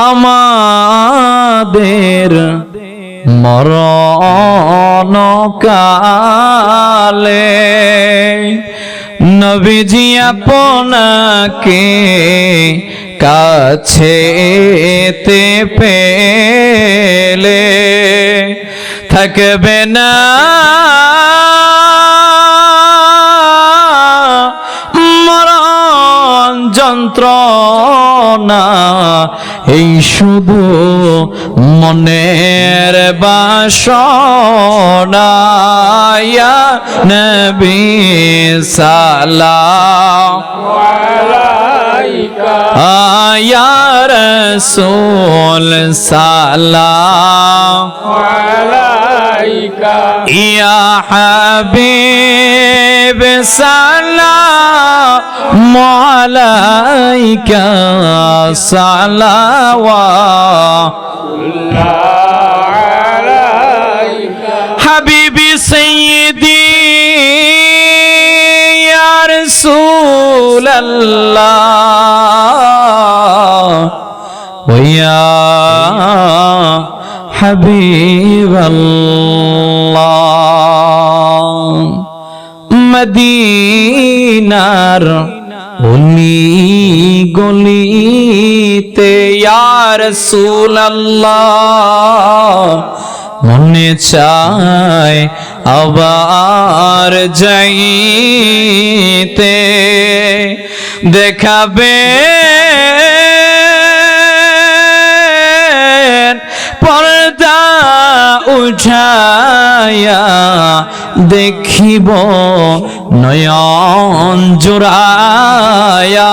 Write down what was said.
আমাদের মরণ কালে নবীজি আপনাকে কাছেতে পেলে থাকবে না যন্ত্রণা এই শুধু মনের বাসনা। ইয়া নবী সালাম। আয়া রসুল يا حبيب سلام عليك. سلام عليك حبيبي سيدي يا رسول الله. ويا ওয়া হাবিবাল্লাহ। মদিনার উনি গলিতে ইয়া রাসূলাল্লাহ। মনে চায় আবার যাইতে। দেখাবে উঠায়া দেখিব নয়ন জোড়ায়া